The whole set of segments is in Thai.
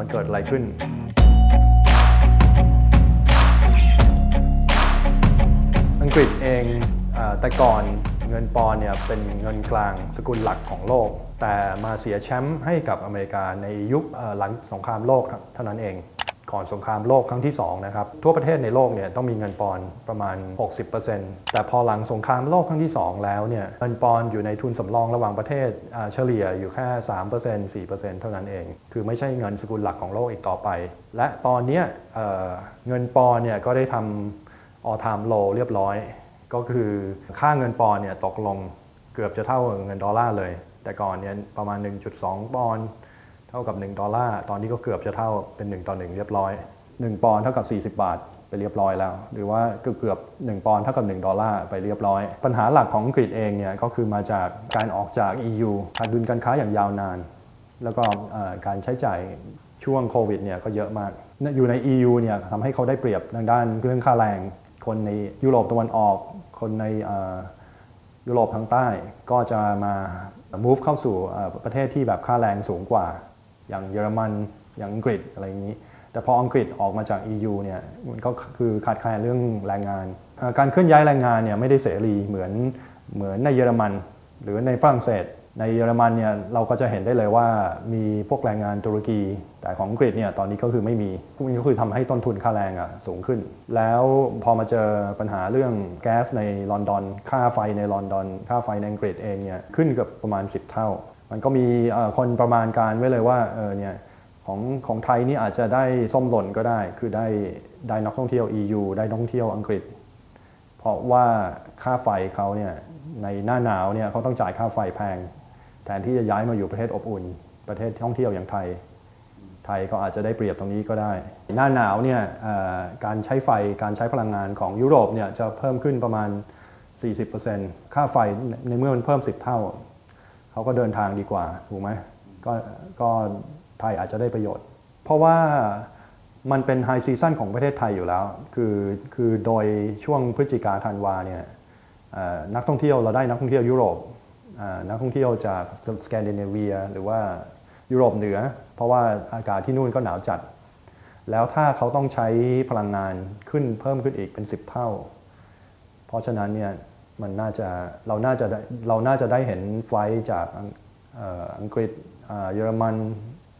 มันเกิดอะไรขึ้น อังกฤษเองอแต่ก่อนเงินปอนเนี่ยเป็นเงินกลางสกุลหลักของโลก แต่มาเสียแชมป์ให้กับอเมริกาในยุคหลังสงครามโลกเท่านั้นเอง ก่อนสงครามโลกครั้งที่2นะครับทั่วประเทศในโลกเนี่ยต้องมีเงินปอนประมาณ 60%แต่พอหลังสงครามโลกครั้งที่ 2 แล้วเนี่ยเงินปอนอยู่ในทุนสำรองระหว่างประเทศเฉลี่ยอยู่แค่ 3% 4%เท่านั้นเอง คือไม่ใช่เงินสกุลหลักของโลกอีกต่อไป และตอนนี้เเงินปอนเนี่ยก็ได้ทำ all time low เรียบร้อย ก็คือค่าเงินปอนเนี่ยตกลงเกือบจะเท่าเงินดอลลาร์เลย แต่ก่อนเนี่ยประมาณ 1.2 ปอนด์ ท่ากับ 1 ดอลลาร์ ตอนนี้ก็เกือบจะเท่าเป็น 1 ต่อ 1 เรียบร้อย 1 ปอนด์เท่ากับ 40 บาทไปเรียบร้อยแล้ว หรือว่าเกือบเกือบๆ1ปอนด์เท่ากับ 1 ดอลลาร์ไปเรียบร้อย ปัญหาหลักของอังกฤษเองเนี่ยก็คือมาจากการออกจาก EU ขาดดุลการค้าอย่างยาวนาน แล้วก็การใช้จ่ายช่วงโควิดเนี่ยก็เยอะมาก อยู่ใน EU เนี่ยทำให้เขาได้เปรียบทางด้านเรื่องค่าแรง คนในยุโรปตะวันออก คนในยุโรปทางใต้ก็จะมา move เข้าสู่ประเทศที่แบบค่าแรงสูงกว่า อย่างเยอรมันอย่างอังกฤษอะไรอย่างนี้ แต่พออังกฤษออกมาจาก EU เนี่ยมันก็คือขาดแคลนเรื่องแรงงาน การเคลื่อนย้ายแรงงานเนี่ยไม่ได้เสรีเหมือนเหมือนในเยอรมัน หรือในฝรั่งเศส ในเยอรมันเนี่ยเราก็จะเห็นได้เลยว่ามีพวกแรงงานตุรกี แต่ของอังกฤษเนี่ยตอนนี้ก็คือไม่มีพวกนี้ก็คือทำให้ต้นทุนค่าแรงอะสูงขึ้น แล้วพอมาเจอปัญหาเรื่องแก๊สในลอนดอน ค่าไฟในลอนดอน ค่าไฟในอังกฤษเองเนี่ยขึ้นเกับประมาณ 10 เท่า มันก็มีคนประมาณการไว้เลยว่าเออเนี่ยของของไทยนี่อาจจะได้ส้มหล่นก็ได้ คือได้ได้นักท่องเที่ยว EU ได้นักท่องเที่ยวอังกฤษ เพราะว่าค่าไฟเขาเนี่ยในหน้าหนาวเนี่ยเขาต้องจ่ายค่าไฟแพง แทนที่จะย้ายมาอยู่ประเทศอบอุ่น ประเทศท่องเที่ยวอย่างไทย ไทยก็อาจจะได้เปรียบตรงนี้ก็ได้ หน้าหนาวเนี่ยการใช้ไฟการใช้พลังงานของยุโรปเนี่ยจะเพิ่มขึ้นประมาณ 40%ค่าไฟในเมื่อมันเพิ่ม 10 เท่า เขาก็เดินทางดีกว่าถูกไหมก็ก็ไทยอาจจะได้ประโยชน์ เพราะว่ามันเป็นไฮซีซันของประเทศไทยอยู่แล้ว คือคือโดยช่วงพฤศจิกาธันวาเนี่ยนักท่องเที่ยวเราได้นักท่องเที่ยวยุโรปนักท่องเที่ยวจากสแกนดิเนเวีย หรือว่ายุโรปเหนือ เพราะว่าอากาศที่นู่นก็หนาวจัด แล้วถ้าเขาต้องใช้พลังงานขึ้นเพิ่มขึ้นอีกเป็น 10 เท่า เพราะฉะนั้นเนี่ย มันน่าจะเราน่าจะได้เราน่าจะได้เห็นไฟล์จากอังกฤษเยอรมัน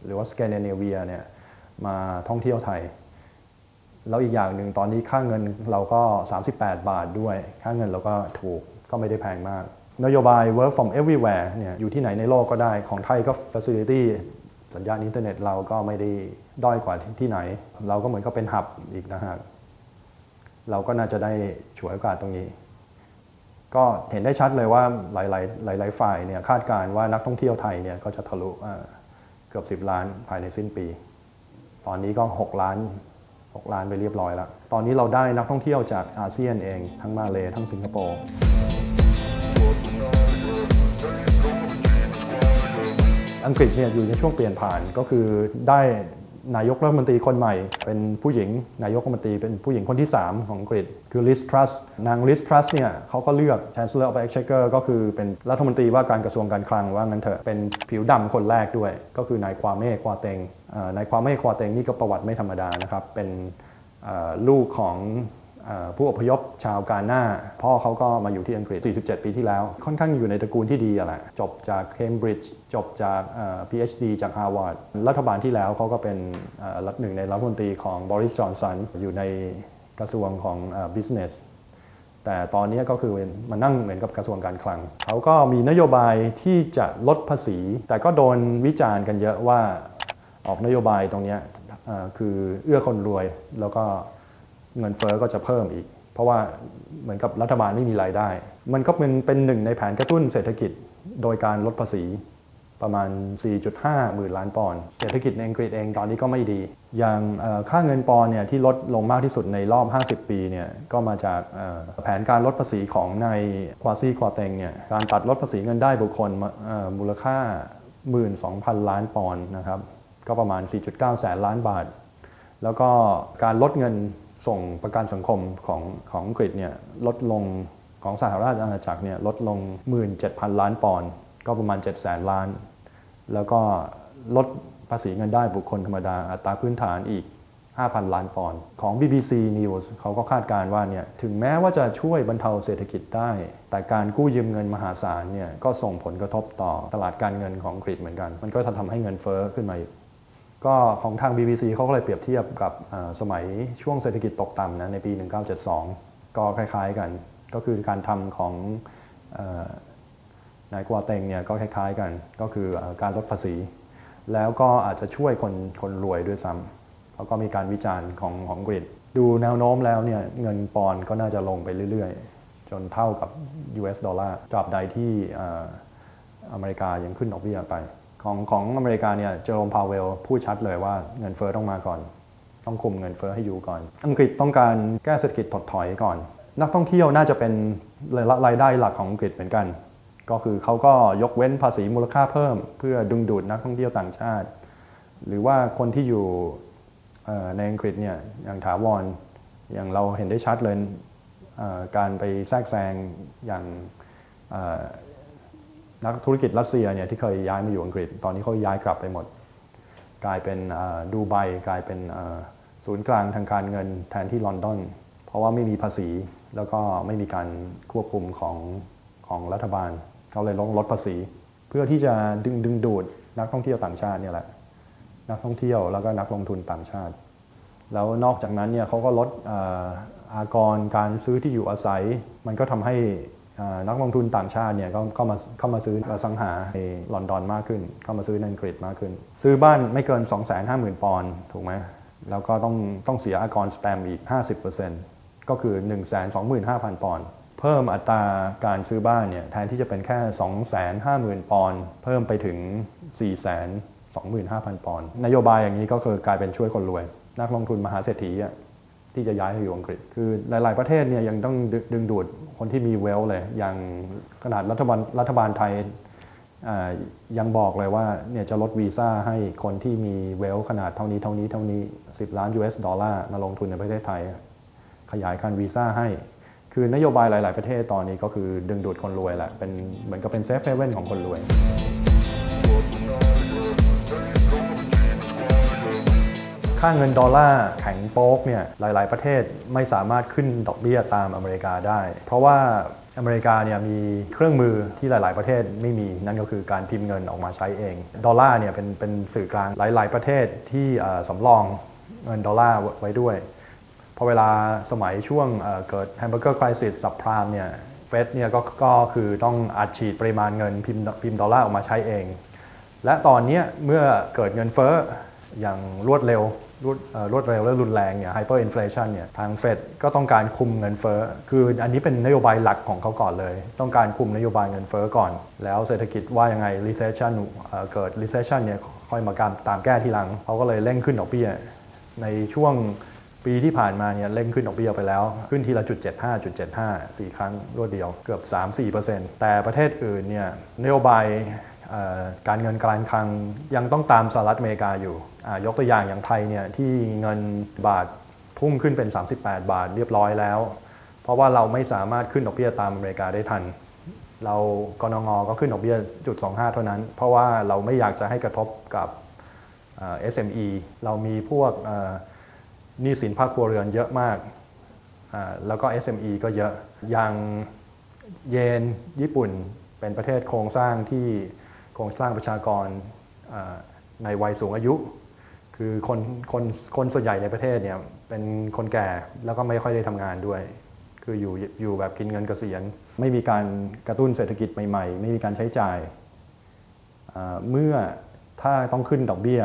หรือว่าสแกนดิเนเวียเนี่ยมาท่องเที่ยวไทย แล้วอีกอย่างหนึ่งตอนนี้ค่าเงินเราก็ 38 บาทด้วย ค่าเงินเราก็ถูกก็ไม่ได้แพงมาก นโยบาย work from everywhere เนี่ยอยู่ที่ไหนในโลกก็ได้ของไทยก็ facility สัญญาณอินเทอร์เน็ตเราก็ไม่ได้ด้อยกว่าที่ไหน เราก็เหมือนก็เป็นหับอีกนะฮะเราก็น่าจะได้ฉวยโอกาสตรงนี้ ก็เห็นได้ชัดเลยว่าหลายๆหลายๆฝ่ายเนี่ยคาดการณ์ว่านักท่องเที่ยวไทยเนี่ยก็จะทะลุเอ่อเกือบ 10 ล้านภายในสิ้นปี ตอนนี้ก็ 6 ล้าน 6 ล้านไปเรียบร้อยแล้ว ตอนนี้เราได้นักท่องเที่ยวจากอาเซียนเอง ทั้งมาเลทั้งสิงคโปร์อังกฤษเนี่ยอยู่ในช่วงเปลี่ยนผ่านก็คือได้ นายกรัฐมนตรีคนใหม่ เป็นผู้หญิง นายกรัฐมนตรีเป็นผู้หญิงคนที่ 3 ของอังกฤษ คือลิสทรัสนางลิสทรัสเนี่ยเขาก็เลือก Chancellor of Exchequer ก็คือเป็นรัฐมนตรีว่าการกระทรวงการคลังว่างั้นเถอะเป็นผิวดำคนแรกด้วย ก็คือนายควาเม่ควาเตงนายควาเม่ควาเตงนี่ก็ประวัติไม่ธรรมดานะครับเป็นลูกของ ผู้อพยพชาวกาหน้า พ่อเขาก็มาอยู่ที่อังกฤษ 47 ปีที่แล้ว ค่อนข้างอยู่ในตระกูลที่ดีอะแหละจบจากเคมบริดจ์จบจากเอ่อ PhD จากฮาร์วาร์ดรัฐบาลที่แล้วเขาก็เป็นรัฐหนึ่งในรัฐมนตรีของบริสจอนสันอยู่ในกระทรวงของเอ่อ business แต่ตอนนี้ก็คือมานั่งเหมือนกับกระทรวงการคลัง เขาก็มีนโยบายที่จะลดภาษี แต่ก็โดนวิจารณ์กันเยอะว่าออกนโยบายตรงนี้คือเอื้อคนรวยแล้วก็ เงินเฟอ้อก็จะเพิ่มอีก เพราะว่าเหมือนกับรัฐบาลไม่มีรายได้ มันก็เป็นเป็นหนึ่งในแผนกระตุ้นเศรษฐกิจโดยการลดภาษีประมาณ 4.5 หมื่นล้านปอนด์ เศรษฐกิจในอังกฤษเองตอนนี้ก็ไม่ดี อย่างค่าเงินปอนด์เนี่ยที่ลดลงมากที่สุดในรอบ 50 ปีเนี่ยก็มาจากแผนการลดภาษีของในควาซีควาเตงเนี่ยการตัดลดภาษีเงินได้บุคคลมาเอ่อมูลค่า 12,000 ล้านปอนด์นะครับ ก็ประมาณ 4.9 แสนล้านบาท แล้วก็การลดเงิน ส่งประกันสังคมของของอังกฤษเนี่ยลดลงของสหราชอาณาจักรเนี่ยลดลง 17,000 ล้านปอนด์ก็ประมาณ 7 0 0 0 0 ล้าน แล้วก็ลดภาษีเงินได้บุคคลธรรมดาอัตราพื้นฐานอีก 5,000 ล้านปอนด์ของ BBC News เขาก็คาดการณ์ว่าเนี่ยถึงแม้ว่าจะช่วยบรรเทาเศรษฐกิจได้ แต่การกู้ยืมเงินมหาศาลเนี่ยก็ส่งผลกระทบต่อตลาดการเงินของอังกฤษเหมือนกัน มันก็ทำให้เงินเฟ้อขึ้นมาอีก ก็ของทาง BBC เขาก็เลยเปรียบเทียบกับสมัยช่วงเศรษฐกิจตกต่ำนะในปี 1972 ก็คล้ายๆกัน ก็คือการทำของอนายกัวเต็งเนี่ยก็คล้ายๆกัน ก็คือการลดภาษี แล้วก็อาจจะช่วยคนคนรวยด้วยซ้ำแล้วก็มีการวิจารณ์ของของอังกฤษดูแนวโน้มแล้วเนี่ยเงินปอนก็น่าจะลงไปเรื่อยๆ จนเท่ากับ US ดอลลาร์ตราบใดที่อเมริกายังขึ้นดอกเบี้ยไป ของของอเมริกาเนี่ยเจอร์มพาวเวลพูดชัดเลยว่าเงินเฟอ้อต้องมาก่อน ต้องคุมเงินเฟอ้อให้อยู่ก่อน อังกฤษต้องการแก้เศรษฐกิจถดถอยก่อน นักท่องเที่ยวน่าจะเป็นรายได้หลักของอังกฤษเหมือนกัน ก็คือเขาก็ยกเว้นภาษีมูลค่าเพิ่ม เพื่อดึงดูดนักท่องเที่ยวต่างชาติ หรือว่าคนที่อยู่ในอังกฤษเนี่ยอย่างถาวรอย่างเราเห็นได้ชัดเลยการไปแทรกแซงอย่าง นักธุรกิจรัสเซียเนี่ยที่เคยย้ายมาอยู่อังกฤษ ตอนนี้เขาย้ายกลับไปหมด กลายเป็นดูไบกลายเป็นศูนย์กลางทางการเงินแทนที่ลอนดอนเพราะว่าไม่มีภาษีแล้วก็ไม่มีการควบคุมของของรัฐบาลเขาเลยลดลดภาษี เพื่อที่จะดึงดึงดูดนักท่องเที่ยวต่างชาติเนี่ยแหละนักท่องเที่ยวแล้วก็นักลงทุนต่างชาติ แล้วนอกจากนั้นเนี่ยเขาก็ลดอ่อากรการซื้อที่อยู่อาศัย มันก็ทำให้ นักลงทุนต่างชาติเนี่ยก็เข้ามาเข้ามาซื้ออสังหาในลอนดอนมากขึ้น เข้ามาซื้อในอังกฤษมากขึ้น ซื้อบ้านไม่เกิน 250,000 ปอนด์ถูกไหมแล้วก็ต้องต้องเสียอากรสแตมป์อีก 50%ก็คือ 125,000 ปอนด์เพิ่มอัตราการซื้อบ้านเนี่ยแทนที่จะเป็นแค่ 250,000 ปอนด์เพิ่มไปถึง 425,000 ปอนด์นโยบายอย่างนี้ก็คือกลายเป็นช่วยคนรวย นักลงทุนมหาเศรษฐีอะ ที่จะย้ายไปอยู่อังกฤษ คือหลาย ๆ ประเทศเนี่ยยังต้องดึงดูดคนที่มีเวลเลย อย่างขนาดรัฐบาลรัฐบาลไทยยังบอกเลยว่าเนี่ยจะลดวีซ่าให้คนที่มีเวลขนาดเท่านี้เท่านี้เท่านี้ 10 ล้าน US ดอลลาร์มาลงทุนในประเทศไทย ขยายการวีซ่าให้ คือนโยบายหลาย ๆ ประเทศตอนนี้ก็คือดึงดูดคนรวยแหละเป็นเหมือนกับเป็นเซฟเฮเว่นของคนรวย ค่าเงินดอลลาร์แข็งโป๊กเนี่ยหลาย ๆ ประเทศไม่สามารถขึ้นดอกเบี้ยตามอเมริกาได้ เพราะว่าอเมริกาเนี่ยมีเครื่องมือที่หลาย ๆ ประเทศไม่มีนั่นก็คือการพิมพ์เงินออกมาใช้เอง ดอลลาร์เนี่ยเป็นเป็นสื่อกลางหลาย ๆ ประเทศที่สำรองเงินดอลลาร์ไว้ด้วยพอเวลาสมัยช่วงเกิดแฮมเบอร์เกอร์คริสิสสับพรามเนี่ยเฟดเนี่ยก็ก็คือต้องอัดฉีดปริมาณเงินพิมพ์พิมพ์ดอลลาร์ออกมาใช้เอง และตอนนี้เมื่อเกิดเงินเฟ้ออย่างรวดเร็วรวดเรวดเร็วและรุนแรงเนี่ยไฮเปอร์อินฟลชันเนี่ยทางเฟดก็ต้องการคุมเงินเฟ้อ คืออันนี้เป็นนโยบายหลักของเขาก่อนเลย ต้องการคุมนโยบายเงินเฟ้อก่อน แล้วเศรษฐกิจว่ายังไง recession เกิด recession เนี่ยค่อยมาการตามแก้ทีหลัง เขาก็เลยเร่งขึ้นดอกเบี้ย ในช่วงปีที่ผ่านมาเนี่ยเร่งขึ้นดอกเบี้ยไปแล้ว ขึ้นทีละจุด75จุด75 4 ครั้งรวดเดียวเกือบ 3-4%แต่ประเทศอื่นเนี่ยนโยบาย การเงินการคลังยังต้องตามสหรัฐอเมริกาอยู่ยกตัวอย่างอย่างไทยเนี่ยที่เงินบาทพุ่งขึ้นเป็น 38 บาทเรียบร้อยแล้ว เพราะว่าเราไม่สามารถขึ้นดอกเบี้ยตามอเมริกาได้ทัน เรากนงก็ขึ้นดอกเบี้ยจุด25 เท่านั้น เพราะว่าเราไม่อยากจะให้กระทบกับ SME เรามีพวกหนี้สินภาคครัวเรือนเยอะมาก แล้วก็ SME ก็เยอะ อย่างเยนญี่ปุ่นเป็นประเทศโครงสร้างที่ โครงสร้างประชากรในวัยสูงอายุ คือคนคนคนส่วนใหญ่ในประเทศเนี่ยเป็นคนแก่แล้วก็ไม่ค่อยได้ทำงานด้วย คืออยู่อยู่แบบกินเงินเกษียณไม่มีการกระตุ้นเศรษฐกิจใหม่ๆ ไม่มีการใช้จ่ายเมื่อถ้าต้องขึ้นดอกเบี้ย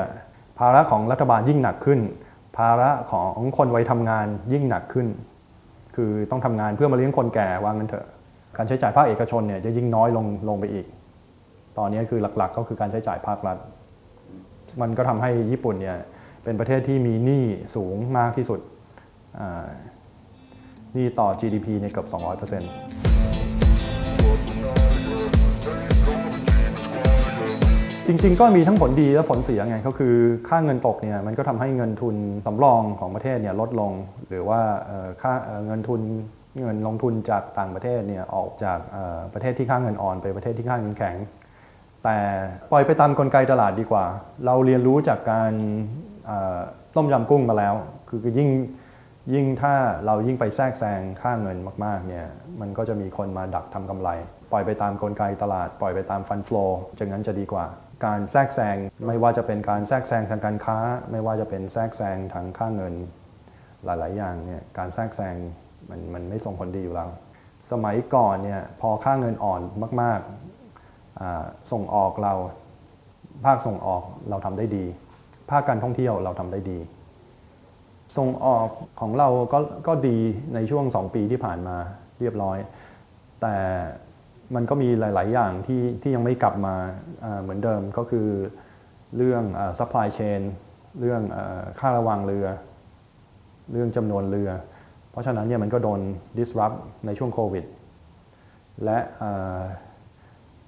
ภาระของรัฐบาลยิ่งหนักขึ้น ภาระของคนวัยทำงานยิ่งหนักขึ้น คือต้องทำงานเพื่อมาเลี้ยงคนแก่วางั้นเถอะการใช้จ่ายภาคเอกชนเนี่ยจะยิ่งน้อยลงลงไปอีก ตอนนี้คือหลักๆ ก็คือการใช้จ่ายภาครัฐ มันก็ทำให้ญี่ปุ่นเนี่ยเป็นประเทศที่มีหนี้สูงมากที่สุดหนี้ต่อ GDP เนี่ยเกือบ 200%จริง ๆ ก็มีทั้งผลดีและผลเสียไง ก็คือค่าเงินตกเนี่ยมันก็ทำให้เงินทุนสำรองของประเทศเนี่ยลดลง หรือว่าค่าเงินทุนเงินลงทุนจากต่างประเทศเนี่ยออกจากประเทศที่ค่าเงินอ่อนไปประเทศที่ค่าเงินแข็ง แต่ปล่อยไปตามกลไกตลาดดีกว่า เราเรียนรู้จากการต้มยำกุ้งมาแล้ว คือยิ่งยิ่งถ้าเรายิ่งไปแทรกแซงค่าเงินมากๆเนี่ยมันก็จะมีคนมาดักทำกำไร ปล่อยไปตามกลไกตลาด ปล่อยไปตามฟันฟลอจากนั้นจะดีกว่า การแทรกแซงไม่ว่าจะเป็นการแทรกแซงทางการค้า ไม่ว่าจะเป็นแทรกแซงทางค่าเงิน หลายๆ อย่างเนี่ยการแทรกแซงมันมันไม่ส่งผลดีอยู่แล้ว สมัยก่อนเนี่ยพอค่าเงินอ่อนมากๆ ส่งออกเราภาคส่งออกเราทำได้ดี ภาคการท่องเที่ยวเราทำได้ดี ส่งออกของเราก็ก็ดีในช่วง 2 ปีที่ผ่านมาเรียบร้อย แต่มันก็มีหลาย ๆ อย่างที่ที่ยังไม่กลับมาเหมือนเดิมก็คือเรื่อง supply chain เรื่องอค่าระวังเรือ เรื่องจำนวนเรือ เพราะฉะนั้นเนี่ยมันก็โดน disrupt ในช่วงโควิด และ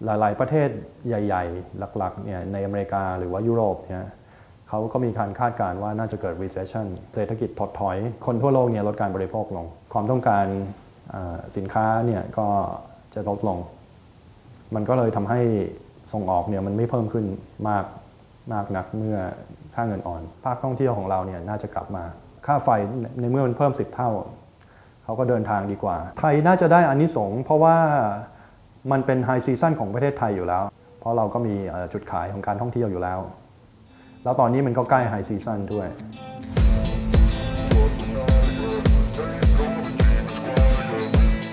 หลายๆ ประเทศใหญ่ ๆ หลักๆเนี่ยในอเมริกาหรือว่ายุโรปเนี่ยเขาก็มีการคาดการณ์ว่าน่าจะเกิด recession เศรษฐกิจถดถอย คนทั่วโลกเนี่ยลดการบริโภคลง ความต้องการสินค้าเนี่ยก็จะลดลง มันก็เลยทำให้ส่งออกเนี่ยมันไม่เพิ่มขึ้นมากมากนักเมื่อค่าเงินอ่อน ภาคท่องเที่ยวของเราเนี่ยน่าจะกลับมา ค่าไฟในเมื่อมันเพิ่ม 10 เท่า เขาก็เดินทางดีกว่า ไทยน่าจะได้อานิสงส์เพราะว่า มันเป็นไฮซีซั่นของประเทศไทยอยู่แล้ว เพราะเราก็มีจุดขายของการท่องเที่ยวอยู่แล้ว แล้วตอนนี้มันก็ใกล้ไฮซีซั่นด้วย